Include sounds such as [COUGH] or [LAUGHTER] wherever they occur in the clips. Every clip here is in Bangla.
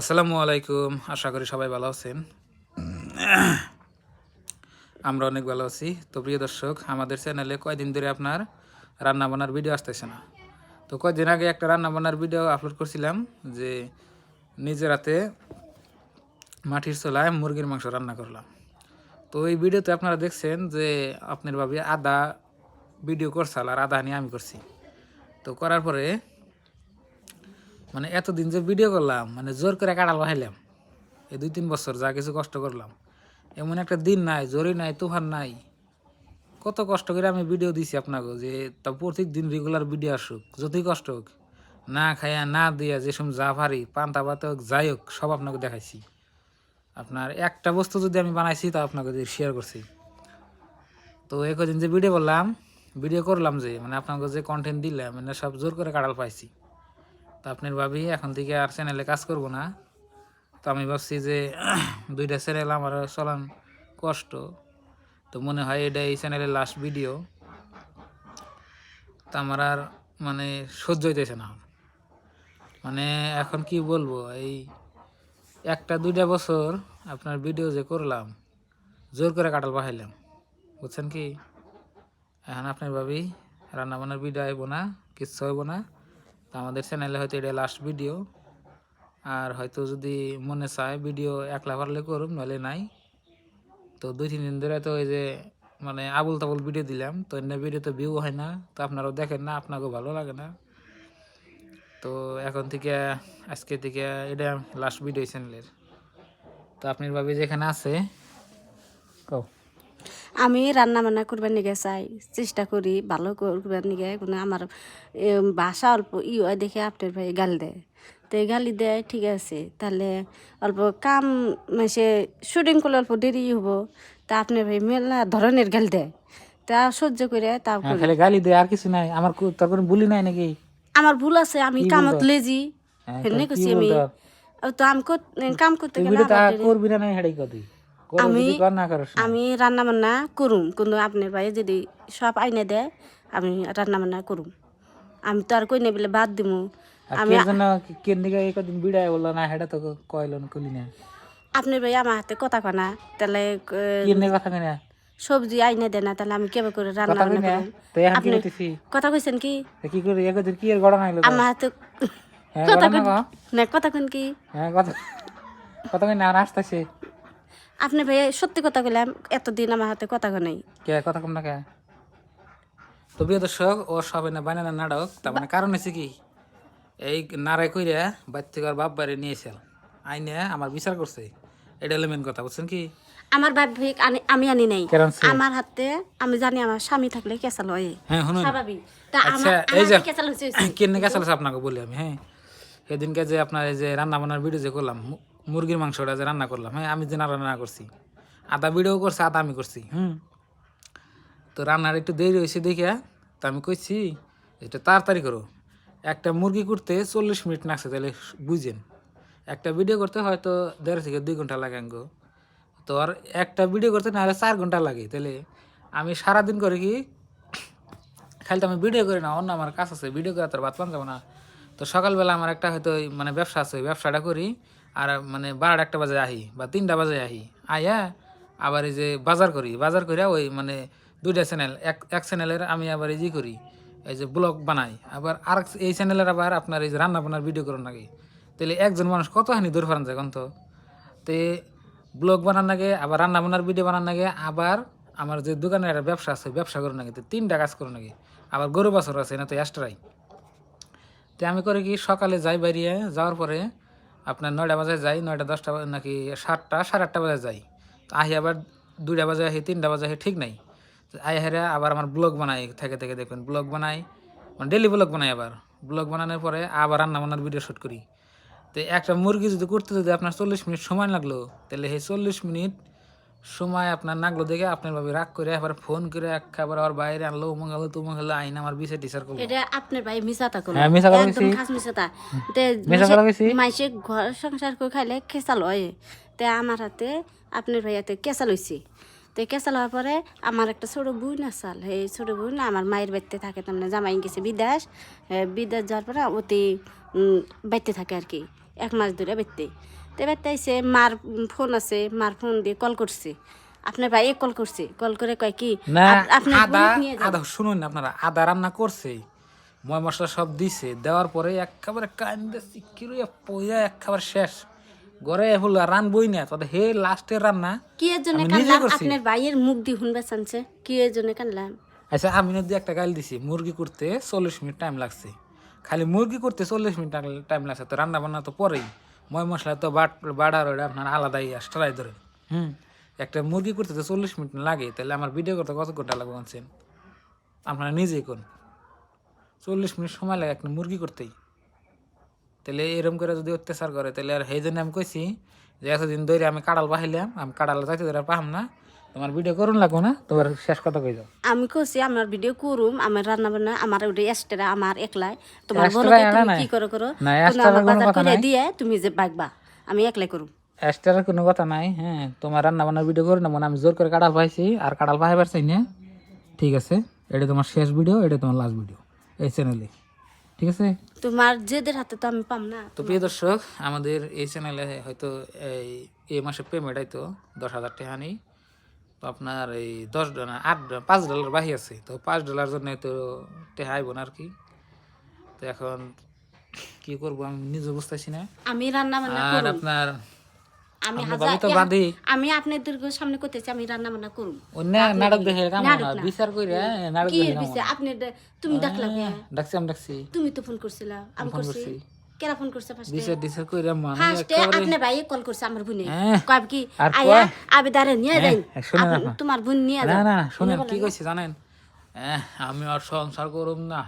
আসসালামু আলাইকুম। আশা করি সবাই ভালো আছেন। আমরা অনেক ভালো আছি। তো প্রিয় দর্শক, আমাদের চ্যানেলে কয়দিন ধরে আপনার রান্না বান্নার ভিডিও আসতেছে না। তো কয়েকদিন আগে একটা রান্না বান্নার ভিডিও আপলোড করছিলাম যে নিজের হাতে মাটির চোলায় মুরগির মাংস রান্না করলাম। তো এই ভিডিওতে আপনারা দেখছেন যে আপনার ভাবি আদা ভিডিও করছাল আর আদা নিয়ে আমি করছি। তো করার পরে মানে এতদিন যে ভিডিও করলাম মানে জোর করে কাটাল বাহাইলাম এই দুই তিন বছর যা কিছু কষ্ট করলাম। এমন একটা দিন নাই জোরই নাই, তুফান নাই। কত কষ্ট করে আমি ভিডিও দিছি আপনাকে যে তা প্রত্যেক দিন রেগুলার ভিডিও আসুক, যতই কষ্ট হোক। না খাইয়া, না দিয়া, যে সময় যা পারি, পান্তা পাতে হোক, যাই হোক, সব আপনাকে দেখাইছি। আপনার একটা বস্তু যদি আমি বানাইছি, তা আপনাকে যে শেয়ার করছি। তো এই কদিন যে ভিডিও করলাম ভিডিও করলাম যে মানে আপনাকে যে কন্টেন্ট দিলাম মানে সব জোর করে কাটাল পাইছি। তো আপনার ভাবি, এখন থেকে আর চ্যানেলে কাজ করব না। তো আমি ভাবছি যে, [CLEARS THROAT] দুইটা চ্যানেল আমার চলান কষ্ট। তো মনে হয় এটা এই চ্যানেলের লাস্ট ভিডিও তো আমার আর মানে সহ্য হইতেছে না। মানে এখন কি বলব, এই একটা দুইটা বছর আপনার ভিডিও যে করলাম, জোর করে কাটাল পাহাইলাম। বুঝছেন কি? এখন আপনার ভাবি রান্না বান্নার ভিডিও আইব না, কিচ্ছু হইব না। তো আমাদের চ্যানেলে হয়তো এটা লাস্ট ভিডিও আর হয়তো যদি মনে চায় ভিডিও একলা পারলে করুম নইলে নাই। তো দুই, তিন দিন ধরে তো ওই যে মানে আবুল তাবুল ভিডিও দিলাম, তো এমনি ভিডিও তো ভিউ হয় না। তো আপনারাও দেখেন না, আপনাকেও ভালো লাগে না। তো এখন থেকে, আজকে থেকে এটা লাস্ট ভিডিও চ্যানেলের তো আপনার ভাবি যেখানে আছে, কও। আমি রান্না বান্না করবার নিগে চাই চেষ্টা করি ভালো করবার নিগে। কোনো আমার ভাষা অল্প ই হয় দেখে আপনার ভাই গাল দেয়। তো গালি দেয় ঠিক আছে তাহলে অল্প কাম সে শুটিং করলে অল্প দেরি হব তা আপনার ভাই মেলা ধরনের গাল দেয়। তা সহ্য করে তা হ্যাঁ, খালি গালি দেয় আর কিছু নাই। আমার তোর কোনো বুলি নাই নাকি? আমার ভুল আছে আমি কামত লেজি। হ্যাঁ, হেনে তো আমি। তো আমি কাম করতে গেলে করবি না নাই হেডাই আমি-। আমি রান্না বান্না করুম কিন্তু আপনার ভাই যদি সব আইনে দেয় আমি রান্না বান্না করুম। আমি তো আর কই নেই বলে বাদ দিমু। আমি কেন দিকে এই কদিন বিড়ায় বলল না হেডা তো কইলো না কইলি না। আপনার ভাই আমার হাতে কথা কনা তাহলে কেন কথা কই না? সবজি আইনে দেয় না তাহলে আমি কেবে করে রান্না কথা বান্না না? তো এখন কি আপনি- কথা কইছেন কি? কি করে? একদিন কি এর গড়া নাইলো আমার হাতে হ্যাঁ কথা গড়া না কই না কথা কন কি? হ্যাঁ কথা কথা কই না আর আসতেছে। আপনি ভাই সত্যি কথা কইলাম এতদিন আমার হাতে কথা নাই। কে কথা কম না কে? তো প্রিয় দর্শক ও সবে না বানানা নাটক তার মানে কারণ হচ্ছে কি? এই নারায় কইরা থেকে বাপ বাড়ি নিয়েছিল আইনে আমার বিচার করছে। এটা হলো মেন কথা বুঝছেন কি? আমার ভাবি আনি- আমি আনি নাই। আমার হাতে আমি জানি আমার স্বামী থাকলে কেসাল হয়। হ্যাঁ শুনুন। স্বাভাবিক। তা আচ্ছা আমার এই যে কেসাল হয়েছে কেন গেছে আপনাকে বলি আমি হ্যাঁ। সেদিনকে যে আপনার এই যে রান্না বান্নার ভিডিও যে করলাম মুরগির মাংসটা যে রান্না করলাম হ্যাঁ আমি যে রান্না করছি আদা ভিডিও করছে আদা আমি করছি, হুম। তো রান্নার একটু দেরি হয়েছে দেখে তো আমি কইছি, এটা তাড়াতাড়ি করো। একটা মুরগি করতে চল্লিশ মিনিট লাগছে, তাহলে বুঝেন। একটা ভিডিও করতে হয়তো দেড় থেকে দুই ঘণ্টা লাগে আঙ্গো। তো আর একটা ভিডিও করতে না হলে চার ঘণ্টা লাগে, তাহলে আমি সারাদিন করে কি, খালি তো আমি ভিডিও করি না, অন্য আমার কাজ আছে, ভিডিও করে তোর ভাত পান যাব না। তো সকালবেলা আমার একটা হয়তো মানে ব্যবসা আছে ব্যবসাটা করি। আর মানে বারোটা একটা বাজে আহি বা তিনটা বাজে আহি আইয়া আবার এই যে বাজার করি, বাজার করিয়া ওই মানে দুইটা চ্যানেল এক এক চ্যানেলের আমি আবার এই যে করি, এই যে ব্লগ বানাই। আবার আর এই চ্যানেলের আবার আপনার এই যে রান্না বান্নার ভিডিও করুন নাকি তাহলে একজন মানুষ কতখানি দূর ফারান যায় তো তে ব্লগ বানান লাগে আবার রান্না বান্নার ভিডিও বানান লাগে আবার আমার যে দোকানের একটা ব্যবসা আছে, ব্যবসা করুন নাকি তো তিনটা কাজ করুন নাকি আবার গরু বাছর আছে না তো এক্সট্রাই। তো আমি করে কি, সকালে যাই বাইরিয়ে যাওয়ার পরে আপনার নয়টা বাজে যাই, নয়টা দশটা নাকি সাতটা, সাড়ে আটটা বাজে যাই। আহি আবার দুইটা বাজে আহি, তিনটা বাজে আহি, ঠিক নাই। আই হেরে আবার আমার ব্লগ বানাই, থেকে থেকে দেখবেন, ব্লগ বানাই মানে ডেলি ব্লগ বানাই আবার। ব্লগ বানানোর পরে আবার রান্না বান্নার ভিডিও শ্যুট করি। তো একটা মুরগি যদি করতে যদি আপনার চল্লিশ মিনিট সময় লাগল, তাহলে সেই চল্লিশ মিনিট সময় আপনার নাগলো দেখে আপনার ভাবি রাগ করে আবার ফোন করে একেবারে আর বাইরে আনলো উমুক আলো তুমুক হলো আইন আমার বিছে টিচার করল। এটা আপনার ভাই মিশাতা করল। হ্যাঁ, মিছা কথা একদম খাস মিশাতা তে। মিছা কথা কইছি? মাইসে ঘর সংসার করে খাইলে কেসাল হয় তে আমার হাতে আপনার ভাই হাতে কেসাল হয়েছে তো কেসাল হওয়ার পরে আমার একটা ছোট বোন আসাল এই ছোট বোন আমার মায়ের বাড়িতে থাকে তার মানে জামাই গেছে বিদেশ। বিদেশ যাওয়ার পরে অতি উম, বাড়িতে থাকে আর কি এক মাস ধরে বেরতে তো বেরতে আইসে মার ফোন আছে মার ফোন দিয়ে কল করছে। আপনার ভাই কল করছে কল করে কয় কি আদা শুনুন না আপনারা আদা রান্না করছে ময় মশলা সব দিছে দেওয়ার পরে একেবারে কান্দে সিকিরুয়া পইয়া একেবারে শেষ। ঘরে হলো রানবই না তবে হে লাস্টের রান্না কি এর জন্য কানলাম? আপনার ভাইয়ের মুখ দিয়ে শুনবে চানছে কি এর জন্য কানলাম? আচ্ছা আমি নদী একটা গাল দিছি মুরগি করতে চল্লিশ মিনিট টাইম লাগছে। খালি মুরগি করতে চল্লিশ মিনিট টাইম লাগছে তো রান্না বান্না তো পরেই। ময় মশলা তো বাট বাড়ার ওটা আপনার আলাদাই স্ট্রাই ধরে হুম। একটা মুরগি করতে তো চল্লিশ মিনিট লাগে তাহলে আমার ভিডিও করতে কত ঘণ্টা লাগবে বলছেন? আপনারা নিজেই করুন চল্লিশ মিনিট সময় লাগে একটা মুরগি করতেই তাহলে এরকম করে যদি অত্যাচার করে তাহলে আর সেই জন্য আমি কইছি যে এতদিন ধরে আমি কাড়াল বাহিলাম আমি কাড়াল যাইতে ধরে পাহাম না। তোমার ভিডিও করুন লাগবো না? তোমার শেষ কথা কই যাও? আমি কইছি আমার ভিডিও করুম আমার রান্না বান্না আমার ওটা এক্সট্রা আমার একলাই। তোমার বড় তুমি কি করো করো? কোনো বাজার কথা করে। দিয়ে তুমি যে বাগবা আমি একলাই করুম। এক্সট্রার কোনো কথা নাই হ্যাঁ। তোমার রান্না বান্নার ভিডিও করে না মনে আমি জোর করে কাটাল পাইছি আর কাটাল পাইবার চাই না ঠিক আছে এটা তোমার শেষ ভিডিও এটা তোমার লাস্ট ভিডিও এই চ্যানেলে ঠিক আছে? তোমার যেদের হাতে তো আমি পাম না। তো প্রিয় দর্শক আমাদের এই চ্যানেলে হয়তো এই এই মাসে পেমেন্ট হয়তো দশ হাজার টাকা নেই। তো আপনার এই দশ ডলার আট পাঁচ ডলার বাহি আছে। তো পাঁচ ডলার জন্য তো টাকা আইব না আর কি। তো এখন কি করব আমি নিজে বুঝতেছি না। আমি রান্না বান্না আর আপনার আমি হাজার আপনাদের সামনে করতেছি আমি রান্না বান্না অন্য নাটক দেখে কাম নাটক না না। বিচার করে নাটক দেখে আপনি তুমি ডাকলা ডাকছি আমি ডাকছি। তুমি তো ফোন করছিলা আমি করছি। কেরা ফোন করছে ফার্স্টে? করে মানুষ ফার্স্টে আপনার ভাই কল করছে আমার বোনে। কয় কি আয়া কয়? আবে নিয়ে যাই আপনি-। তোমার বোন নিয়ে না যাও। না শোনেন কি কইছে জানেন? আমি আর সংসার করুম না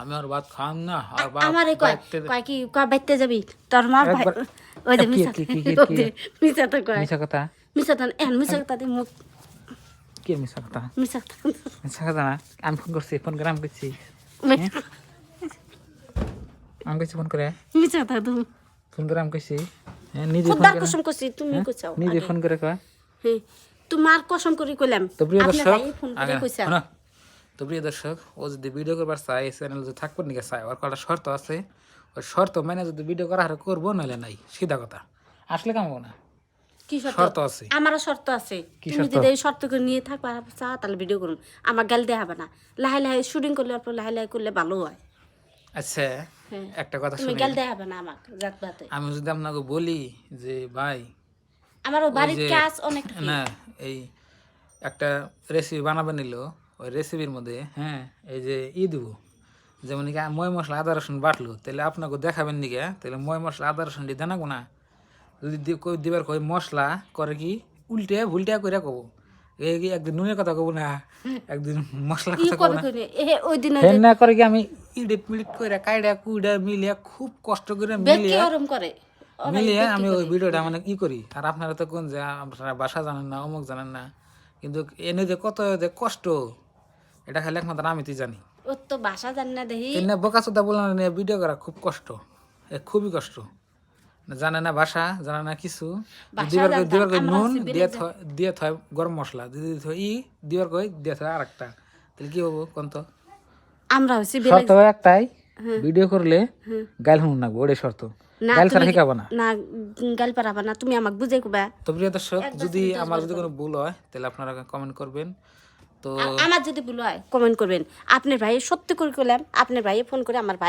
আমি আর ভাত খাম না আর ভাত আমারে কয় কি কয় বাইতে যাবি? তোর মা ভাই ওই যে মিছা মিছা তো কয়। মিছা কথা? মিছা তো এন মিছা কথা দিয়ে মুখ কি মিছা কথা? মিছা কথা। মিছা কথা না? আমি ফোন করছি ফোন করে আমি করছি আমি কইছি ফোন করে। মিছা কথা তুমি ফোন করে আমি কইছি। হ্যাঁ, নিজে ফোন করে। কসম তুমি কইছাও নিজে ফোন করে কয়। হ্যাঁ তোমার কসম করে কইলাম। তো প্রিয় দর্শক ফোন করে কইছা তো প্রিয় দর্শক ও যদি ভিডিও করবার চায় এই চ্যানেল যদি থাকবার নিকে চায় ওর কটা শর্ত আছে। ওই শর্ত মেনে যদি ভিডিও করা হারে করব নাহলে নাই। সিধা কথা। আসলে কামবো না। কি শর্ত? আছে। আমারও শর্ত আছে। তুমি যদি এই নিয়ে থাকবা চাও তাহলে ভিডিও করুন। আমার গাল দেওয়া হবে না। লাহে লাহে শুটিং করলে অল্প লাহে লাহে করলে ভালো হয়। আচ্ছা। হ্যাঁ। একটা কথা তুমি শুনি। গাল না আমাকে যাক বাতে। আমি যদি আপনাকে বলি যে ভাই আমারও বাড়ির কাজ অনেক [LAUGHS] না এই একটা রেসিপি বানাবে নিল ওই রেসিপির মধ্যে হ্যাঁ এই যে ই দিব। যেমন কি ময় মশলা আদা রসুন বাটলো তাহলে আপনাকে দেখাবেন নিকে তাহলে ময় মশলা আদা রসুন দিয়ে দেনাবো না যদি কই দিবার কই মশলা করে কি উল্টে ভুলটা করে কব। একদিন নুনের কথা কব না একদিন মশলা কথা কব না। করে ওই দিন হেন না করে কি আমি ইডিট মিডিট করে কাইডা কুইডা মিলিয়ে খুব কষ্ট করে মিলিয়ে ওরম করে। মিলিয়ে আমি ওই ভিডিওটা মানে ই করি। আর আপনারা তো কোন যে আপনারা বাসা জানেন না অমুক জানেন না কিন্তু এনে যে কত যে কষ্ট এটা খালি একমাত্র আমি তুই জানি। ওর তো বাসা জানি না দেখি এনে বোকা চোদা বলে নিয়ে ভিডিও করা খুব কষ্ট এ খুবই কষ্ট। জানে না বাসা জানে না কিছু। দিবার কই দিবার কই নুন হচ্ছে দিয়ে থয় দিয়ে থয় গরম মশলা দিয়ে থয় ই দিবার কই দিয়ে থয় আর একটা তাহলে কি হব কোন তো? আমরা হচ্ছে শর্ত একটাই ভিডিও করলে গাইল হুন না ওরে শর্ত ছাড়া শিখাবো না। না গাল পারাবা না তুমি আমাকে বুঝাই কবা তো প্রিয় দর্শক যদি আমার যদি কোনো ভুল হয় তাহলে আপনারা কমেন্ট করবেন। তো আমার যদি ভুল হয় কমেন্ট করবেন। আপনার ভাই সত্যি করে করলাম আপনার ভাই ফোন করে আমার ভাই